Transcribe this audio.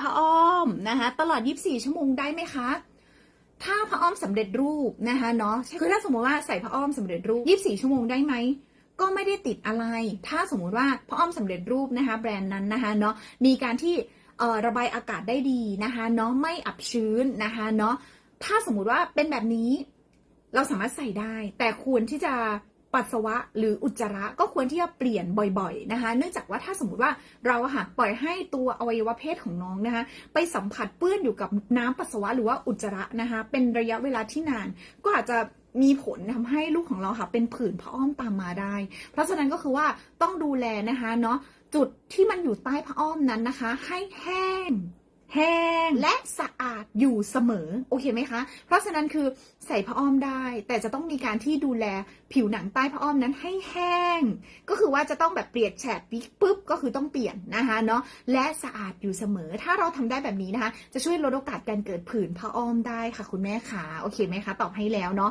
ผ้าอ้อมนะคะตลอด 24 ชั่วโมงได้ไหมคะ ถ้าผ้าอ้อมสำเร็จรูปนะคะเนาะคือถ้าสมมติว่าใส่ผ้าอ้อมสำเร็จรูป 24 ชั่วโมงได้ไหมก็ไม่ได้ติดอะไร ถ้าสมมุติว่าผ้าอ้อมสำเร็จรูปนะคะ แบรนด์นั้นนะคะเนาะมีการที่ระบายอากาศได้ดีนะคะเนาะไม่อับชื้นนะคะเนาะถ้าสมมุติว่าเป็นแบบนี้เราสามารถใส่ได้ แต่ควรที่จะ ปัสสาวะหรืออุจจาระก็ควรที่จะเปลี่ยนบ่อยๆนะคะ เนื่องจากว่าถ้าสมมติว่าเราอะค่ะปล่อยให้ตัวอวัยวะเพศของน้องนะคะ ไปสัมผัสเปื้อนอยู่กับน้ำปัสสาวะหรือว่าอุจจาระนะคะ เป็นระยะเวลาที่นาน ก็อาจจะมีผลทำให้ลูกของเราค่ะเป็นผื่นผ้าอ้อมตามมาได้ เพราะฉะนั้นก็คือว่าต้องดูแลนะคะเนาะจุดที่มันอยู่ใต้ผ้าอ้อมนั้นนะคะ ให้แห้ง แห้งและสะ อยู่เสมอโอเคไหมคะ เพราะฉะนั้นคือใส่ผ้าอ้อมได้ แต่จะต้องมีการที่ดูแลผิวหนังใต้ผ้าอ้อมนั้นให้แห้ง ก็คือว่าจะต้องแบบเปลี่ยนแฉบปิ๊กปุ๊บก็คือต้องเปลี่ยนนะคะเนาะและสะอาดอยู่เสมอ ถ้าเราทำได้แบบนี้นะคะ จะช่วยลดโอกาสการเกิดผื่นผ้าอ้อมได้ค่ะคุณแม่ขาโอเคไหมคะตอบให้แล้วเนาะ